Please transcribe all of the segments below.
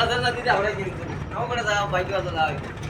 ಅದನ್ನ ಬೈಕ್ ಅದಲ್ಲ ಆಗಿದೆ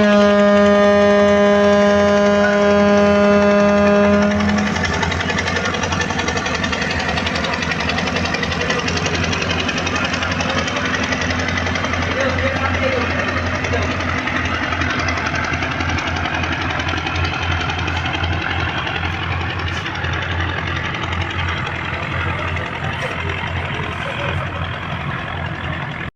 Música